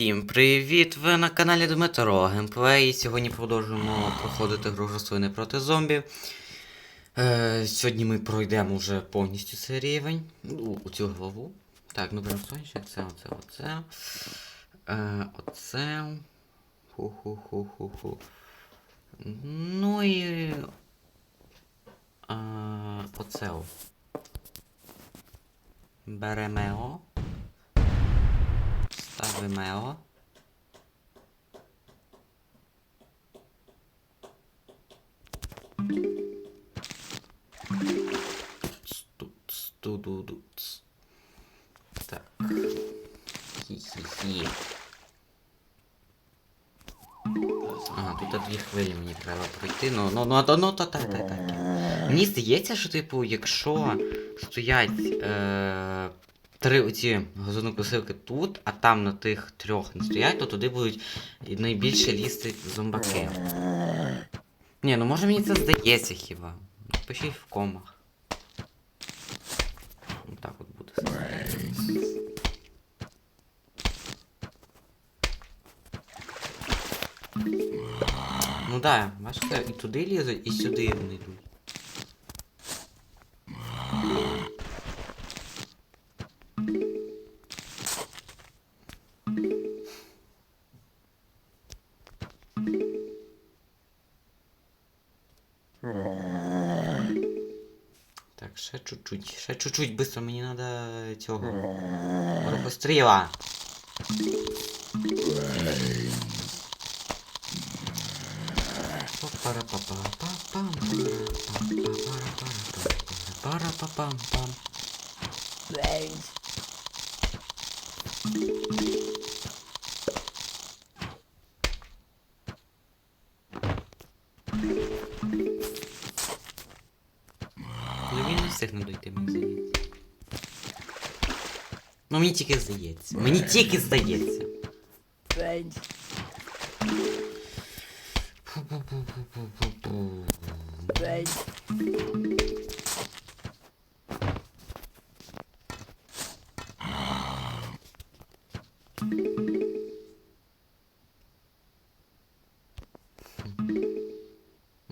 Всім привіт! Ви на каналі Дмитро Геймплей. Сьогодні продовжуємо проходити гру рослини проти зомбі. Е, сьогодні ми пройдемо вже повністю цей рівень. У цю главу. Так, ну прям сонячне, це, оце, оце. Е, оце. Ху-ху-ху-ху-ху. Ну і. Е, оце. Беремео. Його. Сту- сту-ду-ду-ц. Так. Ага, тут дві хвилі мені треба пройти. Ну, ну, ну, ну, ну, та, та, та, та. Мені здається, що, типу, якщо стоять е, три оці газонокосилки тут, а там на тих трьох не стоять, то туди будуть найбільше лізти зомбаки. Ні, ну може мені це здається хіба. Пишіть в комах. Так от буде. Ну да, бачите, і туди лізуть, і сюди вони йдуть. Ще чуть-чуть, ще чуть-чуть, быстро, мені надо цього. Рухостріла. Пара-па-пам-пам. Ну мені тільки здається. Мені тільки здається.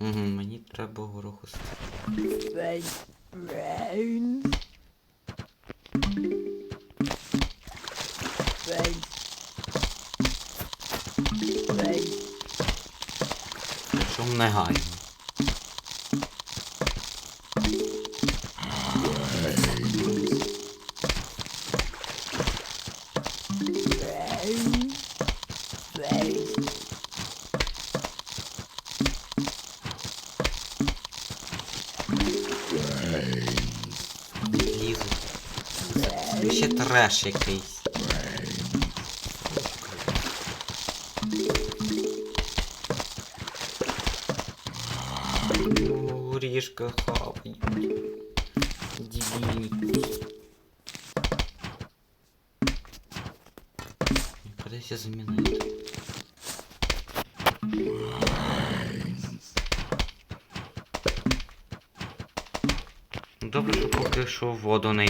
Угу, мені треба гороху стріляти. Негайно. Ще треш якийсь. О, Ріжка хапають. Дивінь. Придеться замінити. Ну, Добре, що поки що в воду не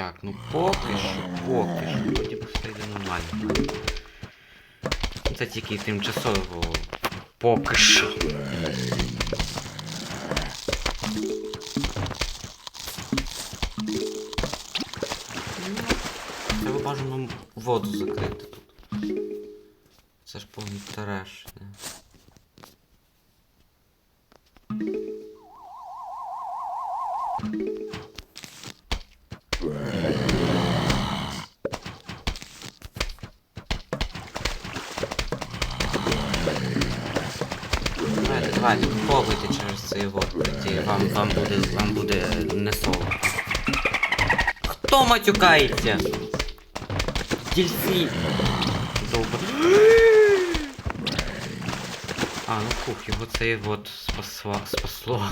Так, ну поки що, поки що, би все йде нормально. Це тільки тимчасово поки що. Треба бажано воду закрити тут. Це ж повний матюкається? Дільці. Довго. А, ну фух, його це от спасла, спасло.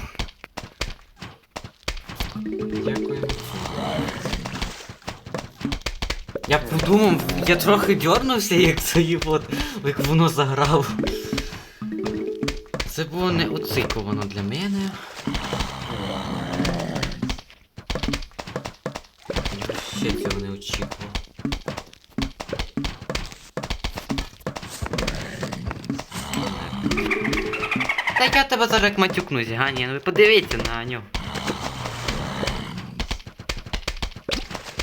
Дякую. Я подумав, я трохи дьорнувся, як це от, як воно заграло. Це було неоцикувано для мене. Я ще цього не очікував. Та я тебе зараз як матюкнусь, Гані, ну ви подивіться на нього.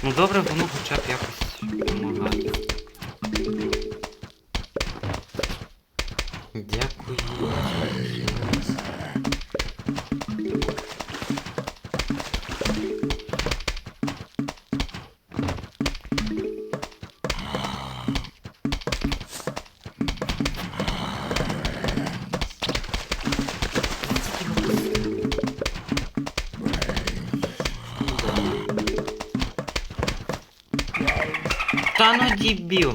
Ну добре, воно хоча б якось дебіл.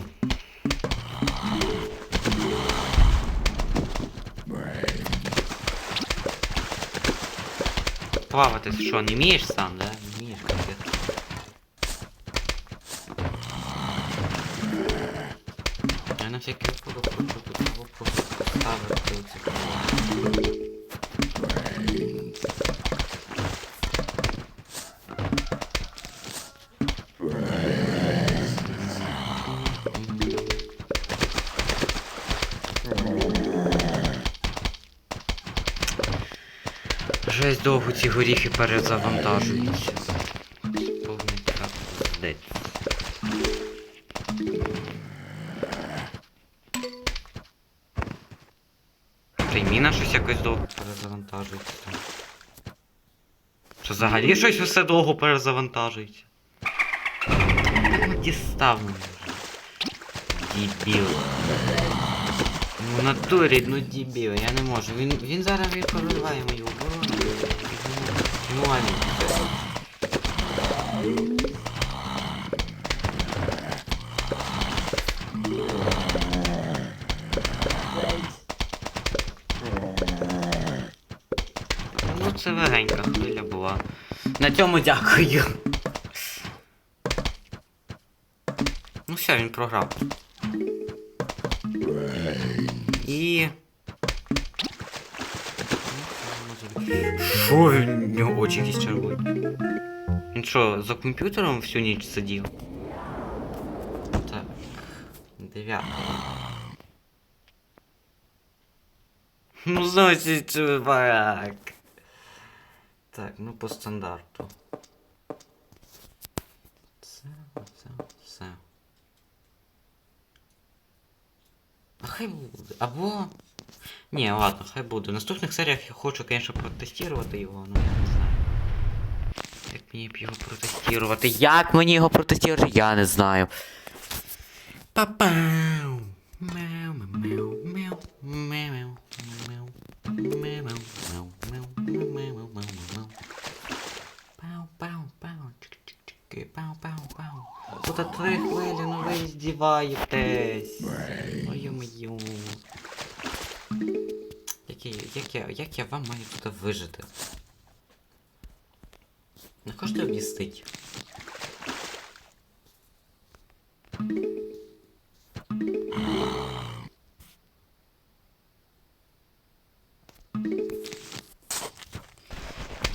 Плавати що, не вмієш сам, да? Жесть довго ці горіхи перезавантажуються. Та щось якось довго перезавантажується. Що взагалі щось усе довго перезавантажується? Ну, Дістав мене вже. Дебіл. Ну, натурі, ну дебіл, я не можу. Він, він зараз він прориває мою оборону. Ладно. Ну, це легенька хвиля була. На цьому дякую. Ну все, він програв. Що він? У нього очі якісь червоні. Він що, за комп'ютером всю ніч сидів? Так. Дев'ята. Ну зовсім чувак. Так, ну по стандарту. Це, це, все. А хай буде. Або. Ні, ладно, хай буде. В наступних серіях я хочу, звісно, протестувати його, але я не знаю. Як мені б його протестувати? Як мені його протестувати, я не знаю. Па-пау! Мяу, мяу, мяу, мяу, мяу. Пау-пау-пау, Тут три хвилі, ну ви здіваєтесь. Ой-ой-ой. Як я, як я, вам маю тут вижити? Не хочете об'їстить?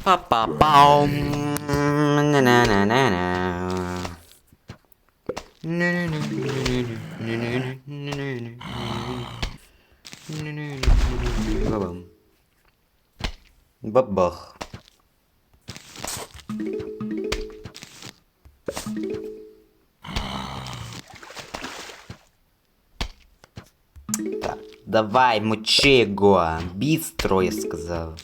Па-па-пау. На-на-на-на-на. Бабам. Бабах. Так, давай, мочи его. Бистро, я сказал.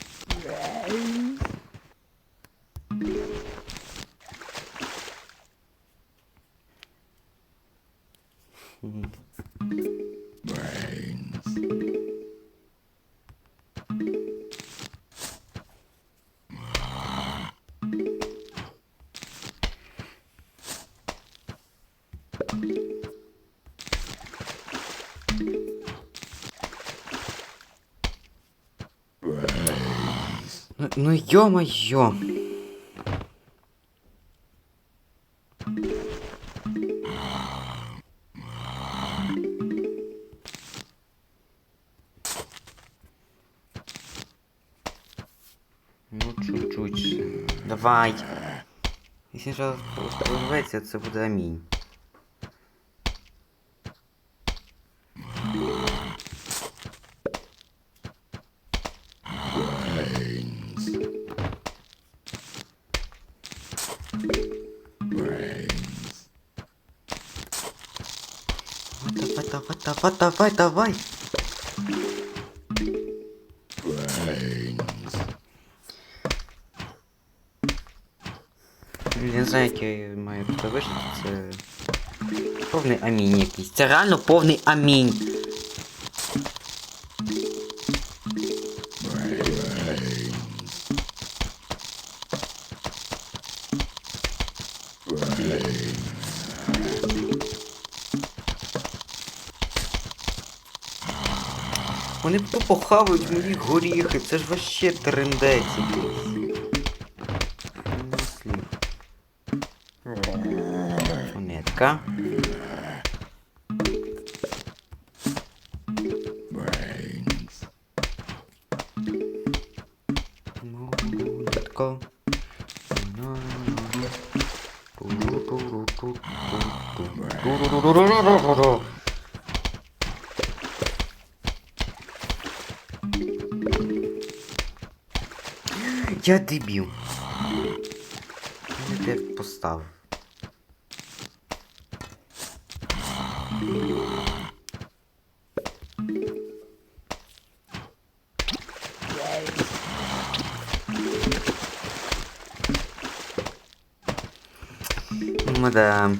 Ну йо-моє. Ну, чуть-чуть. Давай. Якщо зараз просто порветься, це буде амінь. Давай, давай, давай, не знаю, як я маю тут вижити, це... Повний амінь якийсь. Це реально повний амінь. Вони тупо хавають мої горіхи, це ж вообще трендець якийсь. Нема слів. Монетка. Монетка. Я дебіл. Я тебе поставив. Ну да.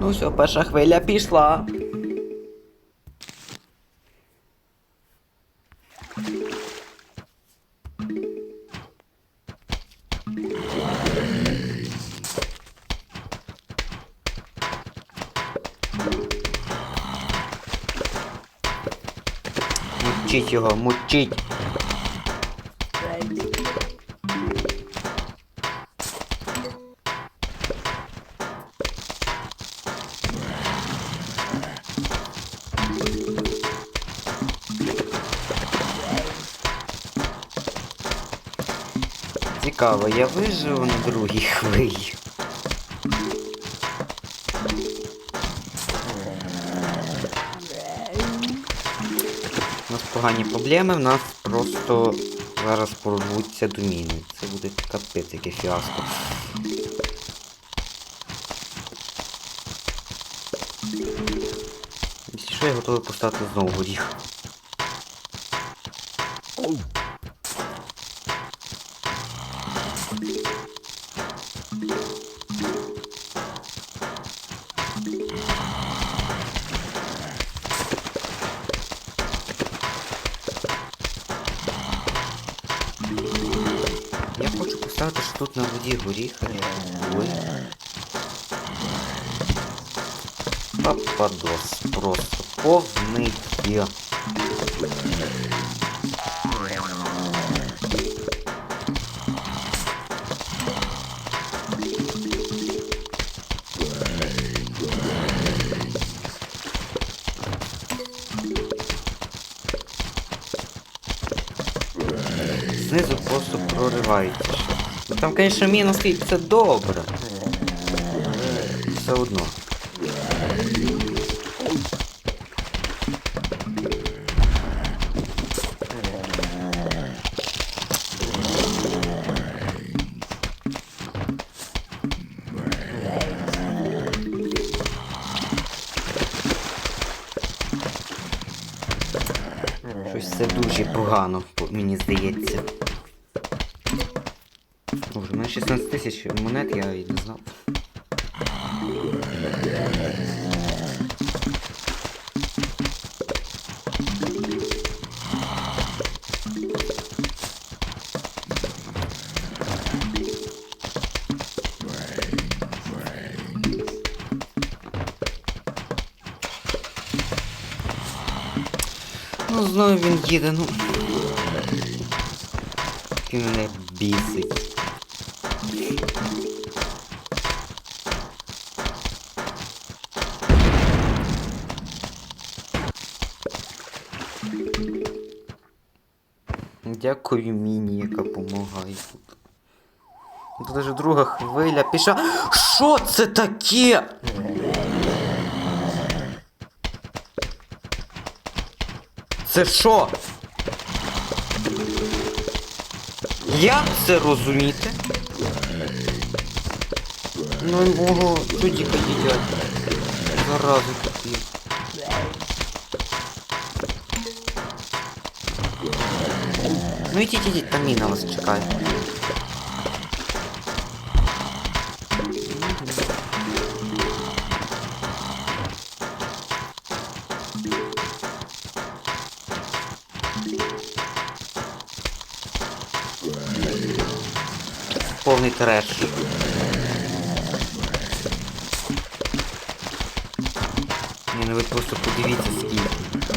Ну все, перша хвиля пішла. Мучить його, мучить. Цікаво, я виживу на другій хвилі. У нас погані проблеми, в нас просто зараз порвуться доміни. Це буде капець яке фіаско. Якщо що, я готовий поставити знову горіх. Тут на воді Пападос просто повний є. Знизу просто проривається. Там, звісно, мінус стоїть, це добре. Все одно. Тисяч монет, я і не знав. Ну, знову він їде, ну. Він мене бісить. Дякую Міні, яка допомагає тут. Тут вже друга хвиля пішла. Що це таке? Це що? Як це розуміти? Ну мого чудіка їдять. Зарази такі. Ну ідіть, ідіть, там міна вас чекає. Повний треш. Ви просто подивіться скільки.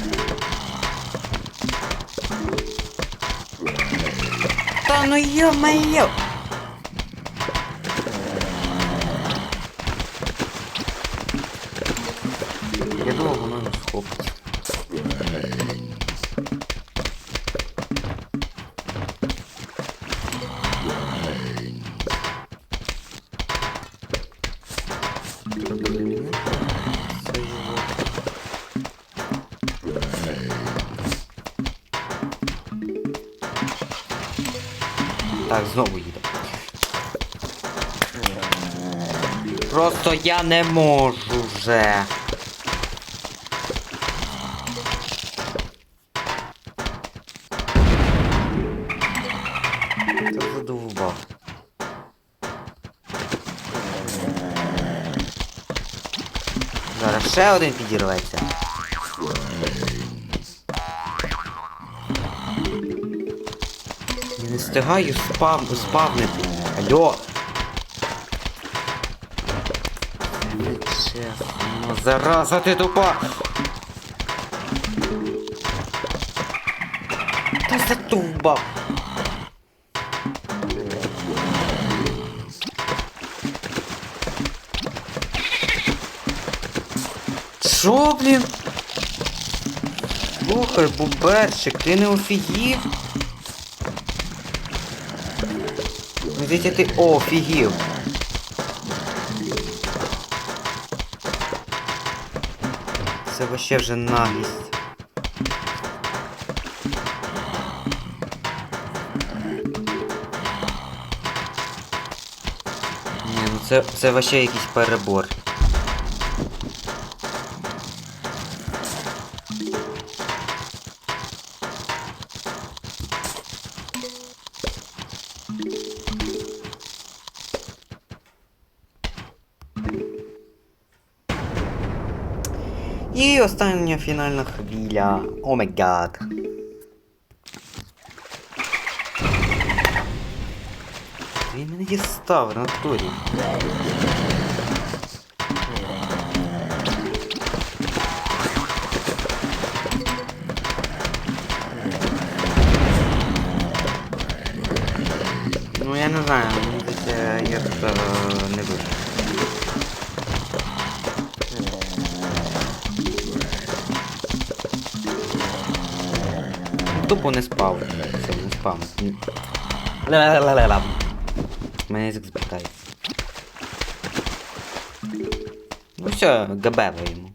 Та ну ё-моё! Я думав, воно не схопить. Просто я не можу вже. Зараз ще один підірветься. Не встигаю спав... спавнити. Алло. Зараза ти тупа. Та затумбав. Що, блін? Слухай, буберчик, ти не офігів? Ну, Здається, ти офігів. Це вообще вже навість. Ні, ну це, це вообще якийсь перебор. фінальна хвиля. О май гад. Він мене дістав в натурі. Ну я не знаю, мені здається, я тут е, не вижу. Тупо не спав. Все, не спав. Ла-ла-ла-ла-ла. Мене язик збертається. Ну все, габеваємо.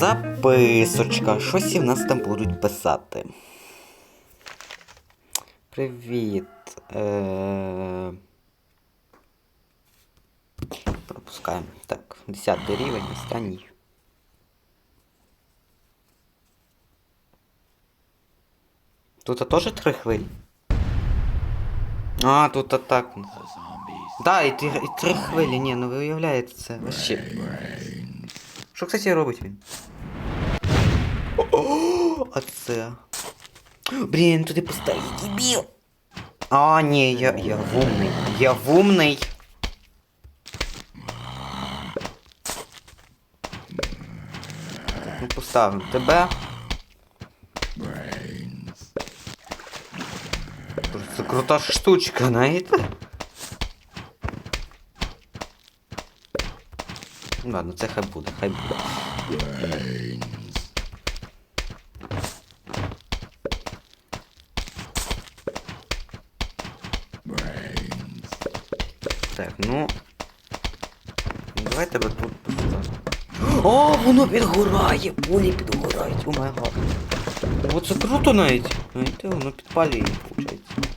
Записочка. Щось в нас там будуть писати. Привіт. Е... Пропускаємо. Так, 10 рівень, останній. Тут теж три хвилі. А, тут атак. Да, і, три- і три хвилі, ні, ну ви уявляєте це. Вообще. Що, кстати, робить він? О, а це. Блін, туди поставив дебіл. А, ні, я, я вумний. Я вумний. Так, ну поставимо тебе. Крута штучка, знаєте? Ладно, це хай буде, хай буде. Так, ну. Давай тебе тут поставимо. О, воно підгорає! Пулі підгорають, о май гад. О, це круто навіть. Знаєте, воно підпалює, виходить.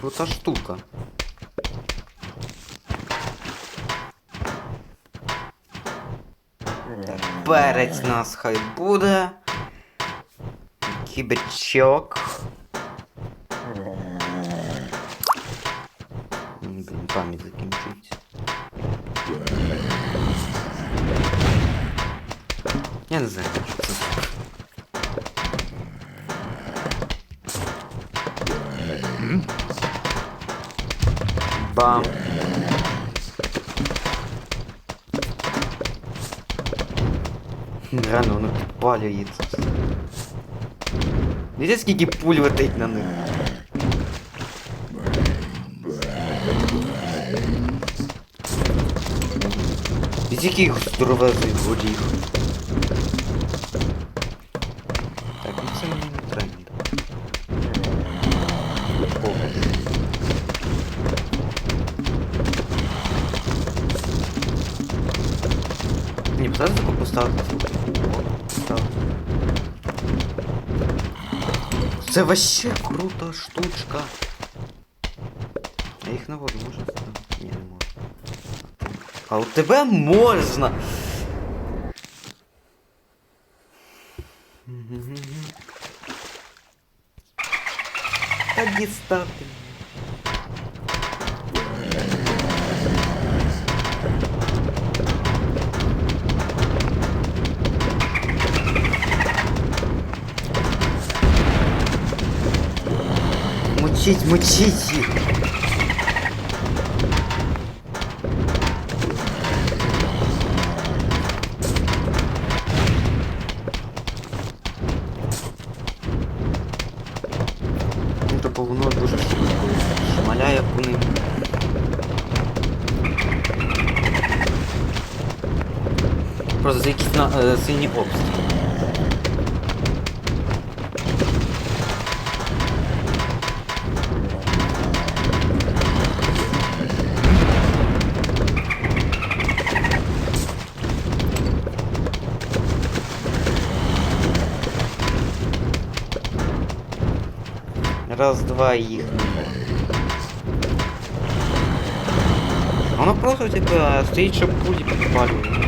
Крута штука. Перець нас хай буде. Кіберчок. Бам. Реально воно підпалюється. Видите, скільки пуль летить на них? Від яких здоровезний горіх. Це вообще крута штучка. А їх на воду можна ставити? Ні, не можна. А у тебе можна. Та дістати. Мочить, мочить їх. Ну, типу, воно дуже швидко шмаляє по ним. Просто за якісь на, е, сильні обстріли. Раз, два их. їх. Воно просто типа стоїть, щоб пулі підпалювали.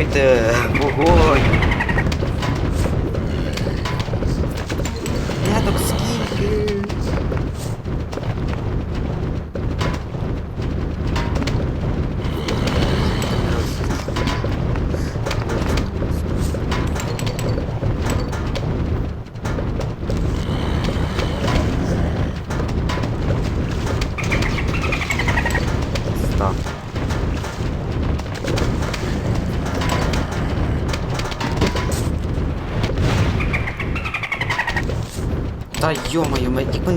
Давайте, вогонь!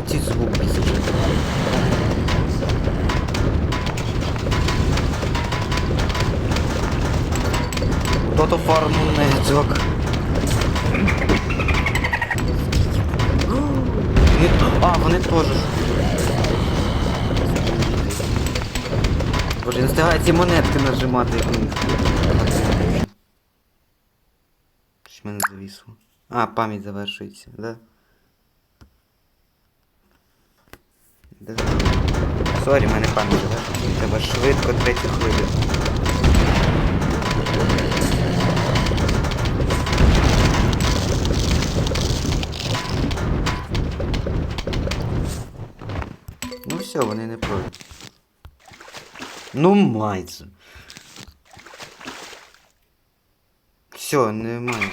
Тільки ці звуки бісить. Тото фарму нецьок. А, вони теж. Боже, не встигаю ці монетки нажимати, як. Щось мене завісло. А, пам'ять завершується, да? Сорі, мене пам'ять завершується. Треба швидко третю хвилю. Ну все, вони не пройдуть. Ну майже. Все, немає.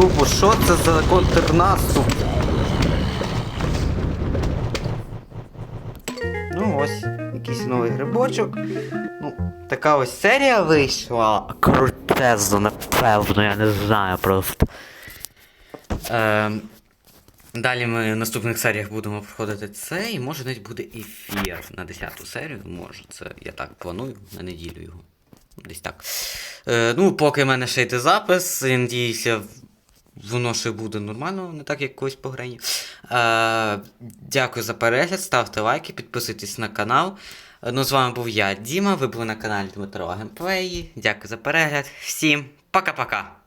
Тупо, що це за контрнаступ? Ну ось, якийсь новий грибочок. Ну, така ось серія вийшла. Крутезно, напевно, я не знаю просто. Е, далі ми в наступних серіях будемо проходити це, і може навіть буде ефір на 10 серію. Може, це я так планую на неділю його. Десь так. Е, ну, поки в мене ще йде запис, я надіюся, воно ще буде нормально, не так як колись по грані. Е, дякую за перегляд, ставте лайки, підписуйтесь на канал. Ну, з вами був я, Діма. Ви були на каналі Дмитро Геймплеї. Дякую за перегляд. Всім пока-пока!